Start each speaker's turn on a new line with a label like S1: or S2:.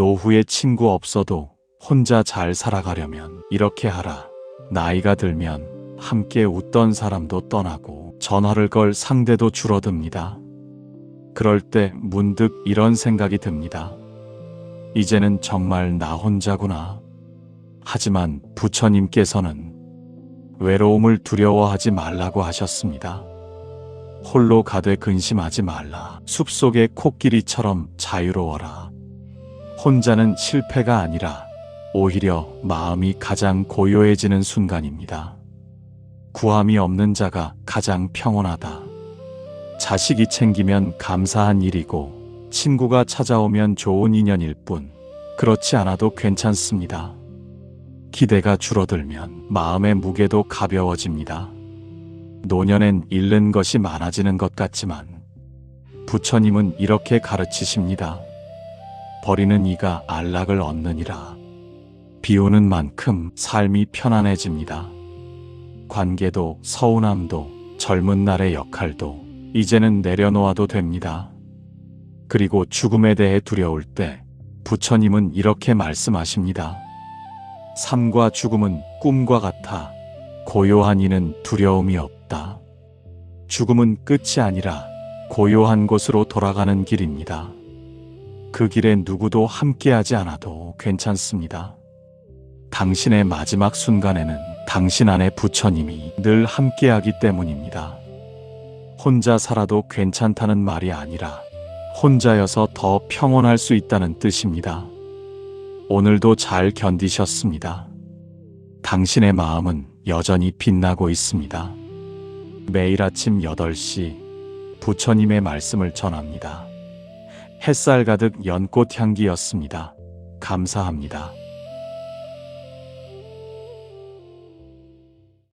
S1: 노후에 친구 없어도 혼자 잘 살아가려면 이렇게 하라. 나이가 들면 함께 웃던 사람도 떠나고 전화를 걸 상대도 줄어듭니다. 그럴 때 문득 이런 생각이 듭니다. 이제는 정말 나 혼자구나. 하지만 부처님께서는 외로움을 두려워하지 말라고 하셨습니다. 홀로 가되 근심하지 말라. 숲속의 코끼리처럼 자유로워라. 혼자는 실패가 아니라 오히려 마음이 가장 고요해지는 순간입니다. 구함이 없는 자가 가장 평온하다. 자식이 챙기면 감사한 일이고 친구가 찾아오면 좋은 인연일 뿐 그렇지 않아도 괜찮습니다. 기대가 줄어들면 마음의 무게도 가벼워집니다. 노년엔 잃는 것이 많아지는 것 같지만 부처님은 이렇게 가르치십니다. 버리는 이가 안락을 얻느니라. 비 오는 만큼 삶이 편안해집니다. 관계도 서운함도 젊은 날의 역할도 이제는 내려놓아도 됩니다. 그리고 죽음에 대해 두려울 때 부처님은 이렇게 말씀하십니다. 삶과 죽음은 꿈과 같아 고요한 이는 두려움이 없다. 죽음은 끝이 아니라 고요한 곳으로 돌아가는 길입니다. 그 길에 누구도 함께하지 않아도 괜찮습니다. 당신의 마지막 순간에는 당신 안에 부처님이 늘 함께하기 때문입니다. 혼자 살아도 괜찮다는 말이 아니라 혼자여서 더 평온할 수 있다는 뜻입니다. 오늘도 잘 견디셨습니다. 당신의 마음은 여전히 빛나고 있습니다. 매일 아침 8시 부처님의 말씀을 전합니다. 햇살 가득 연꽃 향기였습니다. 감사합니다.